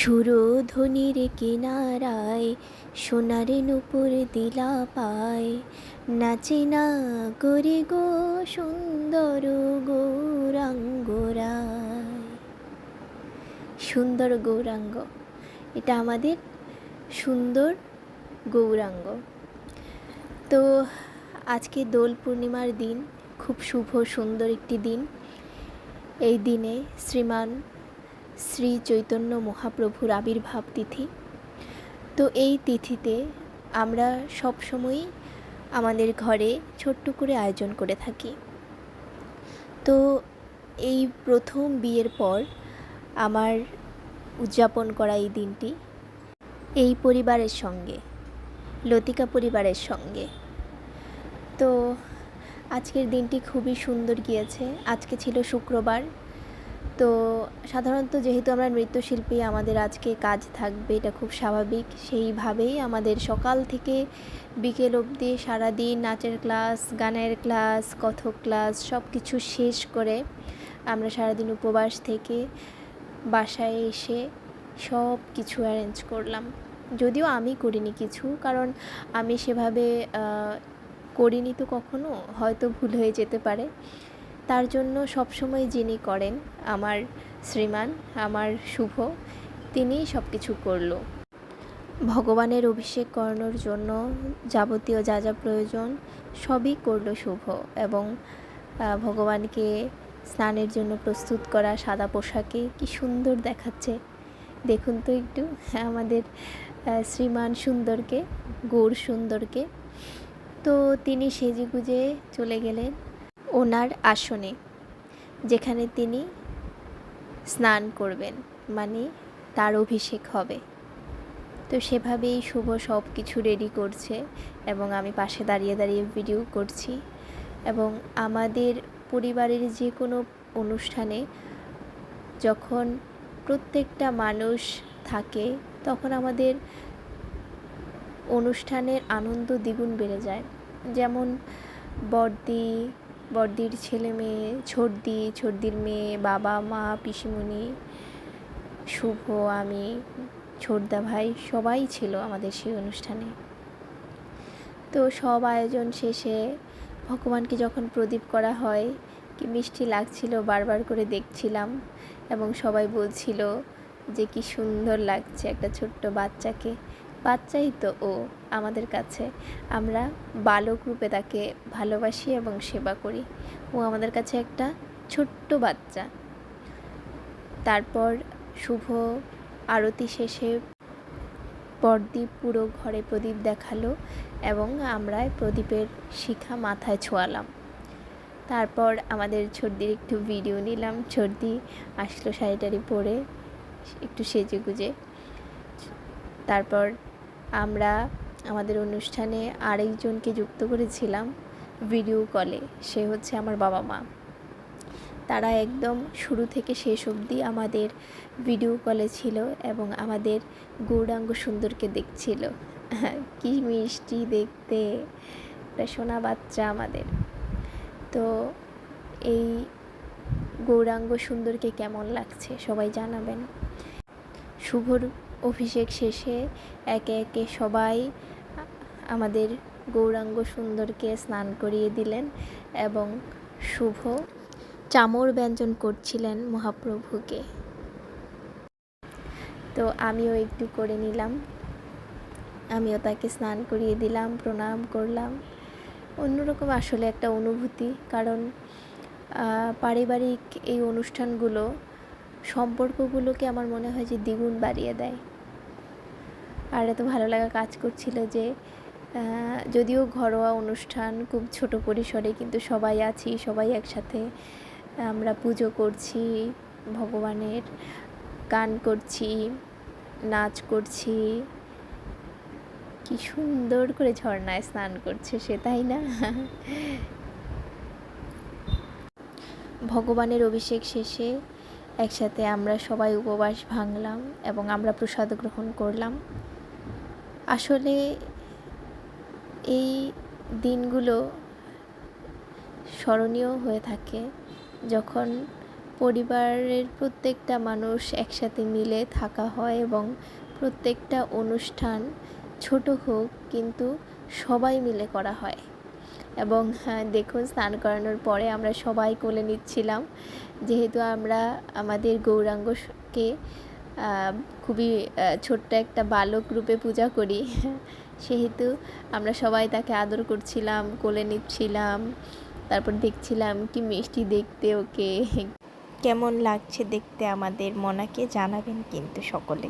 সুরধ্বনির কিনারায় সোনার নুপুর দিলা পায়। নাচে না করে গো সুন্দর গৌরাঙ্গরায় সুন্দর গৌরাঙ্গ, এটা আমাদের সুন্দর গৌরাঙ্গ। তো আজকে দোল পূর্ণিমার দিন, খুব শুভ সুন্দর একটি দিন। এই দিনে শ্রীমান শ্রী চৈতন্য মহাপ্রভুর আবির্ভাব তিথি। তো এই তিথিতে আমরা সবসময়ই আমাদের ঘরে ছোট্ট করে আয়োজন করে থাকি। তো এই প্রথম বিয়ের পর আমার উদযাপন করা এই দিনটি এই পরিবারের সঙ্গে, লতিকা পরিবারের সঙ্গে। তো আজকের দিনটি খুবই সুন্দর গিয়েছে। আজকে ছিল শুক্রবার। তো সাধারণত যেহেতু আমরা নৃত্যশিল্পী, আমাদের আজকে কাজ থাকবে, এটা খুব স্বাভাবিক। সেইভাবেই আমাদের সকাল থেকে বিকেল অবধি সারাদিন নাচের ক্লাস, গানের ক্লাস, কথক ক্লাস সব কিছু শেষ করে আমরা সারাদিন উপবাস থেকে বাসায় এসে সব কিছু অ্যারেঞ্জ করলাম। যদিও আমি করিনি কিছু, কারণ আমি সেভাবে করিনি তো কখনো, হয়তো ভুল হয়ে যেতে পারে। তার জন্য সবসময় যিনি করেন, আমার শ্রীমান, আমার শুভ তিনিই সব কিছু করল। ভগবানের অভিষেক করানোর জন্য যাবতীয় যা যা প্রয়োজন সবই করল শুভ এবং ভগবানকে স্নানের জন্য প্রস্তুত করা সাদা পোশাকে কি সুন্দর দেখাচ্ছে। দেখুন তো একটু, আমাদের শ্রীমান সুন্দরকে, গৌর সুন্দরকে। তো তিনি সেজে গুজে চলে গেলেন। ওনার আসনে, যেখানে তিনি স্নান করবেন মানে তার অভিষেক হবে। তো সেভাবেই শুভ সব কিছু রেডি করছে এবং আমি পাশে দাঁড়িয়ে দাঁড়িয়ে ভিডিও করছি। এবং আমাদের পরিবারের যে কোনো অনুষ্ঠানে যখন প্রত্যেকটা মানুষ থাকে, তখন আমাদের অনুষ্ঠানের আনন্দ দ্বিগুণ বেড়ে যায়। যেমন বড়দি বড়দির ছেলে মেয়ে ছর্দি ছর্দির মেয়ে, বাবা, মা, পিসিমণি, শুভ, আমি, ছোটদা ভাই, সবাই ছিল আমাদের সেই অনুষ্ঠানে। তো সব আয়োজন শেষে ভগবানকে যখন প্রদীপ করা হয়, কি মিষ্টি লাগছিল বারবার করে দেখছিলাম এবং সবাই বলছিল যে কি সুন্দর লাগছে একটা ছোট্ট বাচ্চাকে। বাচ্চাই তো ও আমাদের কাছে। আমরা বালক রূপে তাকে ভালোবাসি এবং সেবা করি। ও আমাদের কাছে একটা ছোট্ট বাচ্চা। তারপর শুভ আরতি শেষে পরদীপ পুরো ঘরে প্রদীপ দেখাল এবং আমরা প্রদীপের শিখা মাথায় ছোঁয়ালাম। তারপর আমাদের ছর্দির একটু ভিডিও নিলাম। ছর্দি আসলো শাড়ি টাড়ি পরে, একটু সেজে গুজে তারপর আমরা আমাদের অনুষ্ঠানে আরেকজনকে যুক্ত করেছিলাম ভিডিও কলে সে হচ্ছে আমার বাবা মা। তারা একদম শুরু থেকে শেষ অবধি আমাদের ভিডিও কলে ছিল এবং আমাদের গৌরাঙ্গ সুন্দরকে দেখছিল। কি মিষ্টি দেখতে। সোনা বাচ্চা আমাদের। তো এই গৌরাঙ্গ সুন্দরকে কেমন লাগছে সবাই জানাবেন। শুভর অভিষেক শেষে একে একে সবাই আমাদের গৌরাঙ্গ সুন্দরকে স্নান করিয়ে দিলেন এবং শুভ চামর ব্যঞ্জন করছিলেন মহাপ্রভুকে। তো আমিও একটু করে নিলাম। আমিও তাকে স্নান করিয়ে দিলাম, প্রণাম করলাম। অন্যরকম আসলে একটা অনুভূতি, কারণ পারিবারিক এই অনুষ্ঠানগুলো সম্পর্কগুলোকে আমার মনে হয় যে দ্বিগুণ বাড়িয়ে দেয়। আর এত ভালো লাগা কাজ করছিল যে যদিও ঘরোয়া অনুষ্ঠান খুব ছোট পরিসরে কিন্তু সবাই আছি, সবাই একসাথে আমরা পুজো করছি, ভগবানের গান করছি, নাচ করছি। কি সুন্দর করে ঝর্ণায় স্নান করছে সে, তাই না? ভগবানের অভিষেক শেষে একসাথে আমরা সবাই উপবাস ভাঙলাম এবং আমরা প্রসাদ গ্রহণ করলাম। আসলে এই দিনগুলো স্মরণীয় হয়ে থাকে। যখন পরিবারের প্রত্যেকটা মানুষ একসাথে মিলে থাকা হয় এবং প্রত্যেকটা অনুষ্ঠান ছোট হোক কিন্তু সবাই মিলে করা হয়। এবং হ্যাঁ, দেখুন স্নান করানোর পরে আমরা সবাই কোলে নিচ্ছিলাম। যেহেতু আমরা আমাদের গৌরাঙ্গকে খুবই ছোট্ট একটা বালক রূপে পূজা করি। সেহেতু আমরা সবাই তাকে আদর করছিলাম, কোলে নিচ্ছিলাম, তারপর দেখছিলাম কি মিষ্টি দেখতে ওকে। কেমন লাগছে দেখতে আমাদের? মনাকে জানাবেন কিন্তু সকলে।